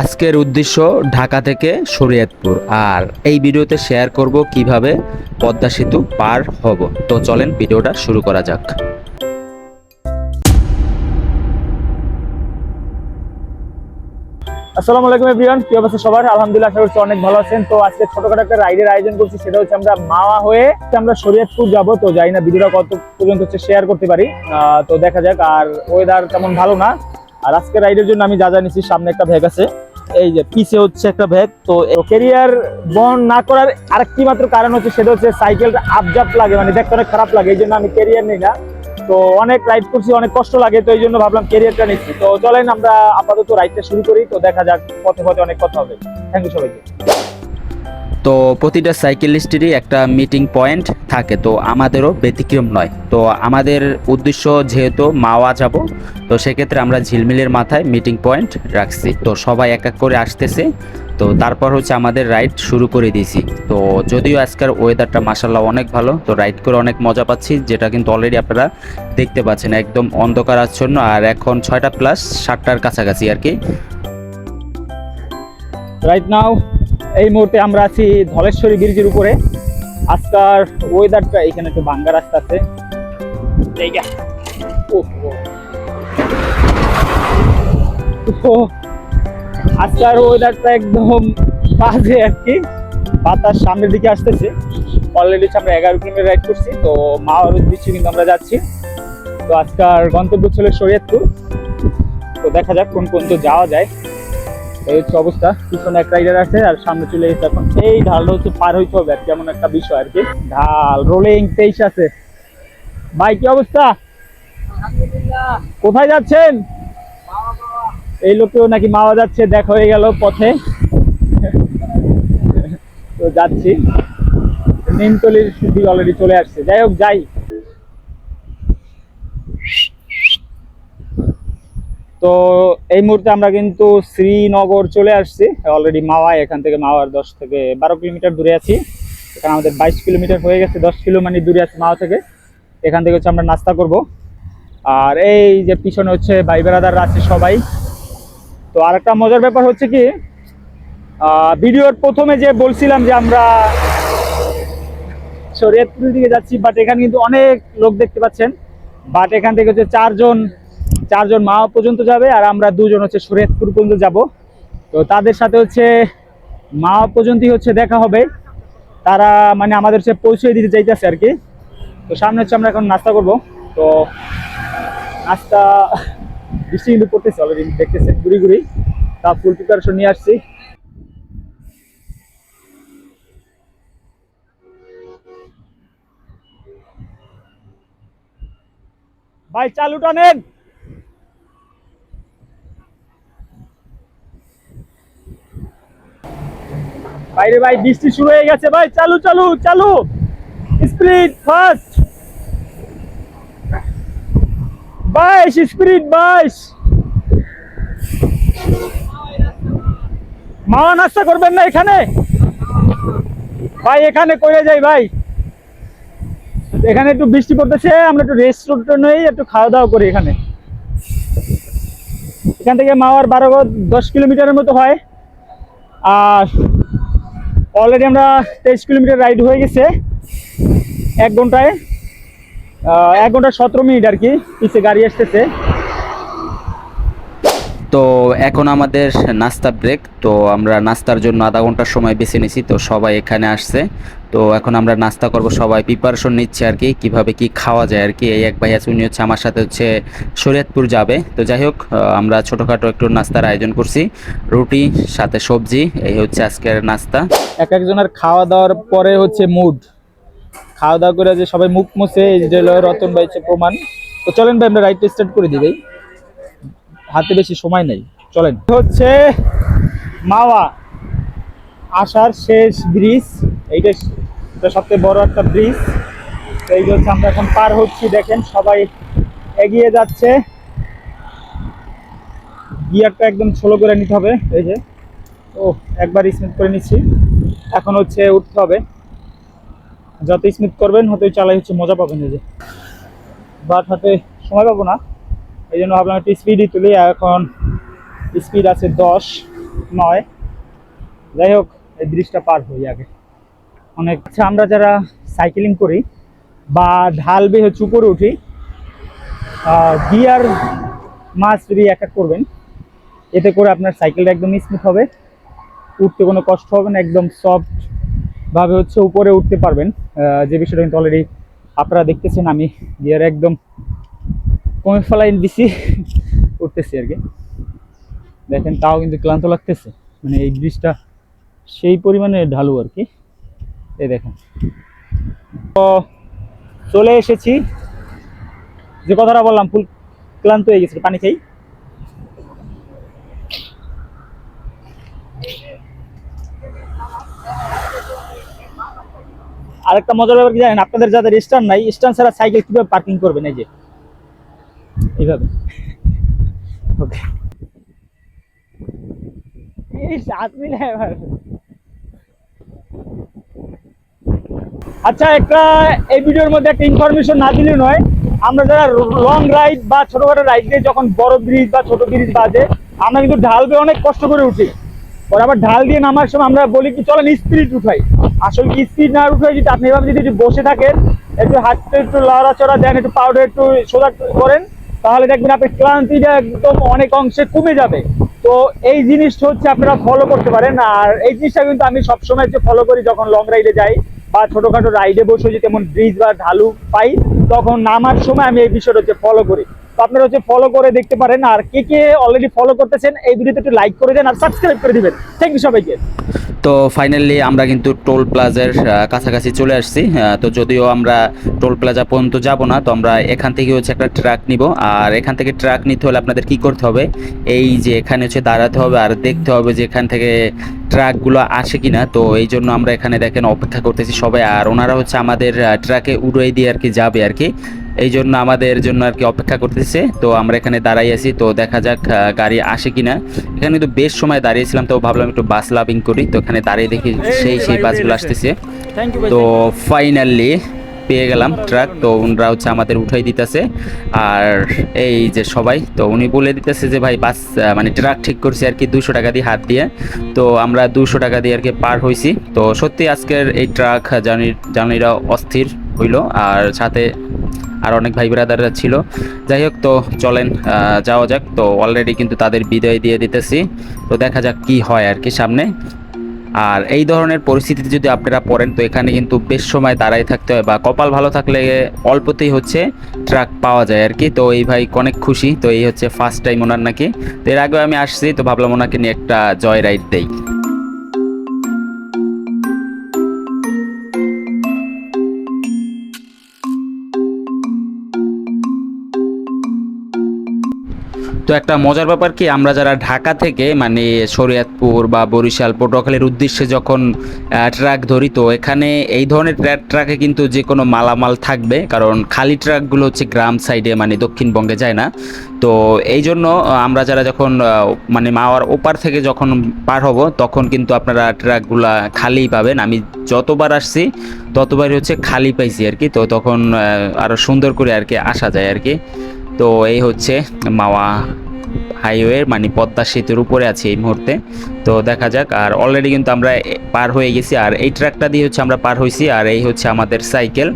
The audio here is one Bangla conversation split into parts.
আজকের উদ্দেশ্য ঢাকা থেকে শরীয়তপুর। আর এই ভিডিওতে শেয়ার করব কীভাবে পদ্মা সেতু পার হব। তো চলেন ভিডিওটা শুরু করা যাক। আসসালামু আলাইকুম এভরিওয়ান, কি অবস্থা সবার? আলহামদুলিল্লাহ আশা করছি অনেক ভালো আছেন। তো আজকে ছোটখাটো একটা রাইডের আয়োজন করছি, সেটা হচ্ছে আমরা মাওয়া হয়ে আমরা শরীয়তপুর যাব। তো জানি না ভিডিওটা কত পর্যন্ত হচ্ছে শেয়ার করতে পারি। তো দেখা যাক, আর ওয়েদার তেমন ভালো না। আর আজকে রাইডের জন্য আমি যা যা নিচ্ছি সামনে একটা ব্যাগ আছে। এই যে, পিছে হচ্ছে একটা ব্যাগ তো কেরিয়ার বন না করার আরেকটি মাত্র কারণ হচ্ছে, সেটা হচ্ছে সাইকেলটা আপজাপ লাগে মানে দেখতে অনেক খারাপ লাগে, এই জন্য আমি কেরিয়ার নিই না। তো অনেক রাইড করছি, অনেক কষ্ট লাগে, তো এই জন্য ভাবলাম কেরিয়ারটা নিচ্ছি। তো চলেন আমরা আপাতত রাইডটা শুরু করি, তো দেখা যাক পথে পথে অনেক কথা হবে। থ্যাংক ইউ সবাইকে। তো প্রতিটা সাইকেলিস্টেরই একটা মিটিং পয়েন্ট থাকে, তো আমাদেরও ব্যতিক্রম নয়। তো আমাদের উদ্দেশ্য যেহেতু মাওয়া যাব, তো সেক্ষেত্রে আমরা ঝিলমিলের মাথায় মিটিং পয়েন্ট রাখছি। তো সবাই এক এক করে আসতেছে তো তারপর হচ্ছে আমাদের রাইড শুরু করে দিয়েছি। তো যদিও আজকের ওয়েদারটা মাসাল্লাহ অনেক ভালো, তো রাইড করে অনেক মজা পাচ্ছি, যেটা কিন্তু অলরেডি আপনারা দেখতে পাচ্ছেন, একদম অন্ধকার আচ্ছন্ন, আর এখন ছয়টা প্লাস সাতটার কাছাকাছি আর কি। রাইট নাও এই মুহূর্তে আমরা আছি ধলেশ্বরী ব্রিজের উপরে। আজকার ওয়েদারটা এখানে একটু ভাঙ্গা রাস্তা আছে। ও। আজকার ওয়েদারটা একদম বাজে আর কি। বাতাস সামনের দিকে আসতেছে। অলরেডি আমরা এগারো কিলোমিটার রাইড করছি তো মাওয়ার উদ্দেশ্যে কিন্তু আমরা যাচ্ছি। তো আজকার গন্তব্য ছিল শরীয়তপুর। তো দেখা যাক কোন কোন তো যাওয়া যায়। এই হচ্ছে অবস্থা। পিছনে এক রাইডার আছে আর সামনে চলে গেছে এখন। এই ঢালটা হচ্ছে পার হইতে হবে আর কি, এমন একটা বিষয় আর কি। ঢাল রোলিং তেইশ আছে। ভাই কি অবস্থা? কোথায় যাচ্ছেন? এই লোকেও নাকি মাওয়া যাচ্ছে, দেখা হয়ে গেল পথে। তো যাচ্ছি। নিমতলির দিকে অলরেডি চলে আসছে। যাই হোক, যাই। তো এই মুহূর্তে আমরা কিন্তু শ্রীনগর চলে আসছি। অলরেডি মাওয়ায় এখান থেকে মাওয়ার দশ থেকে বারো কিলোমিটার দূরে আছি। এখানে আমাদের বাইশ কিলোমিটার হয়ে গেছে, দশ কিলো মানে দূরে আছে মাওয়া থেকে। এখান থেকে হচ্ছে আমরা নাস্তা করব। আর এই যে পিছনে হচ্ছে ভাই বেড়াদাররা আছে সবাই। তো আর একটা মজার ব্যাপার হচ্ছে কি ভিডিওর প্রথমে যে বলছিলাম যে আমরা শরীয়তপুরের দিকে যাচ্ছি বাট এখানে কিন্তু অনেক লোক দেখতে পাচ্ছেন। বাট এখান থেকে হচ্ছে চারজন চারজন মা পর্যন্ত যাবে আর আমরা দুজন হচ্ছে শরীয়তপুর পর্যন্ত যাব। তো তাদের সাথে হচ্ছে মা পর্যন্তই হচ্ছে দেখা হবে। তারা মানে আমাদের হচ্ছে পৌঁছে দিতে চাইতেছে আর কি। তো সামনে হচ্ছে আমরা এখন নাস্তা করব। তো নাস্তা বৃষ্টি কিন্তু পড়তেছে অলরেডি দেখতেছে ঘুরি ঘুরি। তা ফুল প্রিপারেশন নিয়ে আসছি। ভাই চালুটা নেন বাইরে ভাই, বৃষ্টি শুরু হয়ে গেছে ভাই, চালু চালু চালু। স্পিড ফাস্ট বাইশ, স্পিড বাইশ। মাওয়া নাস্তা করবেন না এখানে? ভাই, এখানে করে যাই, ভাই। এখানে একটু বৃষ্টি পড়তেছে, আমরা একটু রেস্টুরেন্ট নেই, একটু খাওয়া দাওয়া করি এখানে। এখান থেকে মাওয়ার বারো দশ কিলোমিটারের মতো হয়। আর অলরেডি আমরা তেইশ কিলোমিটার রাইড হয়ে গেছে, এক ঘন্টায়। এক ঘণ্টা সতেরো মিনিট আর কি পিছে গাড়ি আসতেছে। তো এখন আমাদের নাস্তা ব্রেক তো আমরা নাস্তার জন্য আধা ঘণ্টার সময় বেছে নিছি তো সবাই এখানে আসছে। তো এখন আমরা নাস্তা করব সবাই প্রিপারেশন নিচ্ছে আর কি কীভাবে কি খাওয়া যায় আর কি। এই এক ভাই আছে উনি হচ্ছে আমার সাথে হচ্ছে শরীয়তপুর যাবে। তো যাই হোক আমরা ছোটোখাটো একটু নাস্তার আয়োজন করছি রুটি সাথে সবজি এই হচ্ছে আজকের নাস্তা। এক একজনের খাওয়া দাওয়ার পরে হচ্ছে মুড খাওয়া দাওয়া করে যে সবাই মুখ মুছে, এই রতন ভাই প্রমাণ। তো চলেন ভাই, আমরা রাইড স্টার্ট করে দিই। হাতে বেশি সময় নেই। চলেন। হচ্ছে মাওয়া। আসার শেষ ব্রিজ। এইটা সবচেয়ে বড় একটা ব্রিজ। এই হচ্ছে আমরা এখন পার হচ্ছি, দেখেন সবাই এগিয়ে যাচ্ছে। গিয়ারটা একদম ছোলো করে নিতে হবে। এই যে। ও একবার স্মিথ করে নিচ্ছি। এখন হচ্ছে উঠতে হবে। যত স্মিথ করবেন হতে চালাই হচ্ছে মজা পাবেন এই যে। বাট হাতে সময় পাবো না। এই জন্য ভাবলাম একটু স্পিডই তুলি। এখন স্পিড আছে দশ, নয়। যাই হোক, এই ব্রিজটা পার হই আগে। অনেক আচ্ছা আমরা যারা সাইকেলিং করি বা ঢাল বেয়ে হচ্ছে উপরে উঠি গিয়ার মাছ যদি এক এক করবেন। এতে করে আপনার সাইকেলটা একদম স্মুথ হবে। উঠতে কোনো কষ্ট হবে না, একদম সফট ভাবে হচ্ছে উপরে উঠতে পারবেন। যে বিষয়টা কিন্তু অলরেডি আপনারা দেখতেছেন, আমি গিয়ার একদম কমে ফেলাই দিছি, উঠতেছি আর কি। দেখেন, তাও কিন্তু ক্লান্ত লাগতেছে। মানে এই ব্রিজটা সেই পরিমাণে ঢালু আর কি। এই দেখেন। তো চলে এসেছি। যে কথাটা বললাম, ফুল ক্লান্ত হয়ে গেছে পানি খাই। আরেকটা মজার ব্যাপার কি জানেন? আপনাদের যাদের স্ট্যান্ড নাই স্ট্যান্ড ছাড়া সাইকেল কীভাবে পার্কিং করবেন? এই যে। এইভাবে। ওকে আচ্ছা একটা, এই ভিডিওর মধ্যে একটা ইনফরমেশন না দিলে নয়। আমরা যারা লং রাইড বা ছোটখাটো রাইড দিয়ে যখন বড় ব্রিজ বা ছোট ব্রিজ বাজে, আমরা কিন্তু ঢাল বেয়ে অনেক কষ্ট করে উঠি। পরে আবার ঢাল দিয়ে নামার সময় আমরা বলি কি, চলেন স্পিড উঠাই। আসলে কি স্পিড না উঠাই যদি আপনি এভাবে যদি বসে থাকেন, একটু হাতটা একটু লড়াচড়া দেন, একটু পাউডার একটু সোজা করেন, তাহলে দেখবেন আপনার ক্লান্তিটা একদম অনেক অংশে কমে যাবে। তো এই জিনিসটা হচ্ছে আপনারা ফলো করতে পারেন। আর এই জিনিসটা কিন্তু আমি সবসময় হচ্ছে ফলো করি যখন লং রাইডে যাই বা ছোটোখাটো রাইডে বসে যদি তেমন ব্রিজ বা ঢালু পাই, তখন নামার সময় আমি এই বিষয়টা হচ্ছে ফলো করি। আপনারা হচ্ছে ফলো করে দেখতে পারেন। আর কে কে অলরেডি ফলো করতেছেন, এই ভিডিওতে একটু লাইক করে দেন আর সাবস্ক্রাইব করে দিবেন। থ্যাংক ইউ সবাইকে। তো ফাইনালি আমরা কিন্তু টোল প্লাজার কাছাকাছি চলে আসছি। তো যদিও আমরা টোল প্লাজা পর্যন্ত যাব না, তো আমরা এখান থেকে হচ্ছে একটা ট্রাক নিব। আর এখান থেকে ট্রাক নিতে হলে আপনাদের কি করতে হবে? এই যে এখানে হচ্ছে দাঁড়াতে হবে আর দেখতে হবে যে এখান থেকে ট্রাকগুলো আসে কিনা। তো এই জন্য আমরা এখানে দেখেন অপেক্ষা করতেছি সবাই। আর ওনারা হচ্ছে আমাদের ট্রাকে উড়িয়ে দিয়ে আর কি যাবে আর কি। এই জন্য আমাদের জন্য আর কি অপেক্ষা করতেছে। তো আমরা এখানে দাঁড়াই আছি তো দেখা যাক গাড়ি আসে কিনা। এখানে কিন্তু বেশ সময় দাঁড়িয়েছিলাম তো ভাবলাম একটু বাস লাভিং করি। তো এখানে দাঁড়িয়ে দেখি সেই সেই বাসগুলো আসতেছে। তো ফাইনালি পেয়ে গেলাম ট্রাক তো ওনারা হচ্ছে আমাদের উঠাই দিতেছে। আর এই যে সবাই তো উনি বলে দিতেছে যে ভাই বাস মানে ট্রাক ঠিক করছি আর কি দুশো টাকা দিয়ে হাত দিয়ে। তো আমরা দুশো টাকা দিয়ে আর কি পার হয়েছি তো সত্যি আজকের এই ট্রাক জার্নি জার্নিরা অস্থির। হইল। আর সাথে আর অনেক ভাই ব্রাদাররা ছিল। যাই হোক, তো চলেন যাওয়া যাক। তো অলরেডি কিন্তু তাদের বিদায় দিয়ে দিতেছি। তো দেখা যাক কি হয় আর কি সামনে। আর এই ধরনের পরিস্থিতিতে যদি আপনারা পড়েন, তো এখানে কিন্তু বেশ সময় দাঁড়াই থাকতে হয় বা কপাল ভালো থাকলে অল্পতেই হচ্ছে ট্রাক পাওয়া যায় আর কি। তো এই ভাই অনেক খুশি। তো এই হচ্ছে ফার্স্ট টাইম ওনার নাকি। তো এর আগেও আমি আসছি, তো ভাবলাম ওনাকে নিয়ে একটা জয় রাইড দেই। তো একটা মজার ব্যাপার কি, আমরা যারা ঢাকা থেকে মানে শরীয়তপুর বা বরিশাল, পটুয়াখালীর উদ্দেশ্যে যখন ট্রাক ধরি, তো এখানে এই ধরনের ট্রাক- কিন্তু যে কোনো মালামাল থাকবে, কারণ খালি ট্রাকগুলো হচ্ছে গ্রাম সাইডে মানে দক্ষিণবঙ্গে যায় না। তো এই জন্য আমরা যারা যখন মানে মাওয়ার ওপার থেকে যখন পার হব, তখন কিন্তু আপনারা ট্রাকগুলা খালিই পাবেন। আমি যতবার আসছি, ততবারই হচ্ছে খালি পাইছি আর কি, তো তখন আরও সুন্দর করে আর কি আসা যায় আর কি। তো এই হচ্ছে মাওয়া হাইওয়ে মানে পদ্মা সেতুর উপরে আছে এই মুহূর্তে। তো দেখা যাক, আর অলরেডি কিন্তু আমরা পার হয়ে গেছি, আর এই ট্র্যাকটা দিয়ে হচ্ছে আমরা পার হয়েছি আর এই হচ্ছে আমাদের সাইকেল।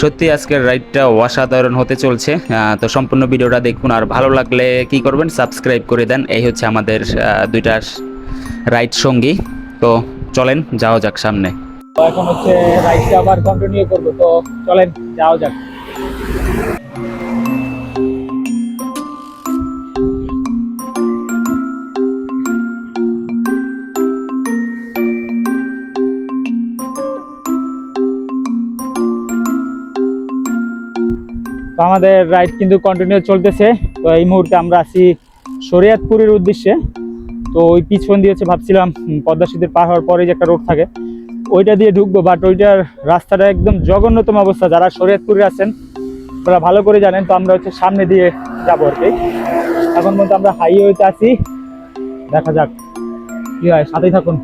সত্যি আজকের রাইডটা অসাধারণ হতে চলছে তো সম্পূর্ণ ভিডিওটা দেখুন, আর ভালো লাগলে কি করবেন সাবস্ক্রাইব করে দেন। এই হচ্ছে আমাদের দুইটা রাইড সঙ্গী। তো চলেন, যাওয়া যাক সামনে। এখন হচ্ছে রাইডটা আবার কন্টিনিউ করব, তো চলেন, যাওয়া যাক। তো আমাদের রাইড কিন্তু কন্টিনিউ চলতেছে। তো এই মুহূর্তে আমরা আছি শরীয়তপুরের উদ্দেশ্যে। তো ওই পিছন দিয়ে হচ্ছে ভাবছিলাম পদ্মা সেতুর পার হওয়ার পরে যে একটা রোড থাকে, ওইটা দিয়ে ঢুকবো বাট ওইটার রাস্তাটা একদম জঘন্যতম অবস্থা। যারা শরীয়তপুরে আছেন, ওরা ভালো করে জানেন, তো আমরা হচ্ছে সামনে দিয়ে যাব আর কি। এখন পর্যন্ত আমরা হাইওয়েতে আছি। দেখা যাক। কি হয়, সাথেই থাকুন।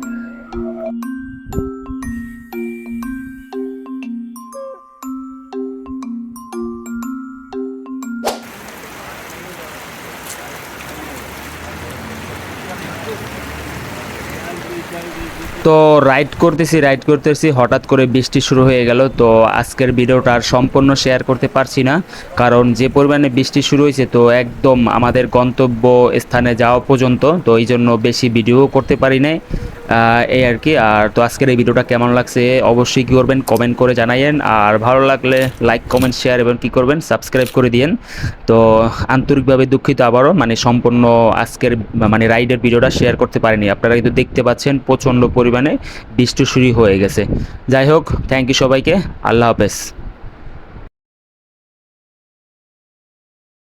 তো রাইড করতেছি রাইড করতেছি, হঠাৎ করে বৃষ্টি শুরু হয়ে গেল। তো আজকের ভিডিওটা আর সম্পূর্ণ শেয়ার করতে পারছি না। কারণ যে পরিমাণে বৃষ্টি শুরু হয়েছে, তো একদম আমাদের গন্তব্য স্থানে যাওয়া পর্যন্ত, তো এই জন্য বেশি ভিডিও করতে পারি নাই। এই আর কি। আর তো আজকের এই ভিডিওটা কেমন লাগছে অবশ্যই কী করবেন কমেন্ট করে জানাইয়েন। আর ভালো লাগলে লাইক কমেন্ট শেয়ার এবং কী করবেন সাবস্ক্রাইব করে দিয়েন। তো আন্তরিকভাবে দুঃখিত আবারও মানে সম্পূর্ণ আজকের মানে রাইডের ভিডিওটা শেয়ার করতে পারিনি। আপনারা কিন্তু দেখতে পাচ্ছেন প্রচণ্ড পরিমাণে বৃষ্টি শুরু হয়ে গেছে। যাই হোক থ্যাংক ইউ সবাইকে, আল্লাহ হাফেজ।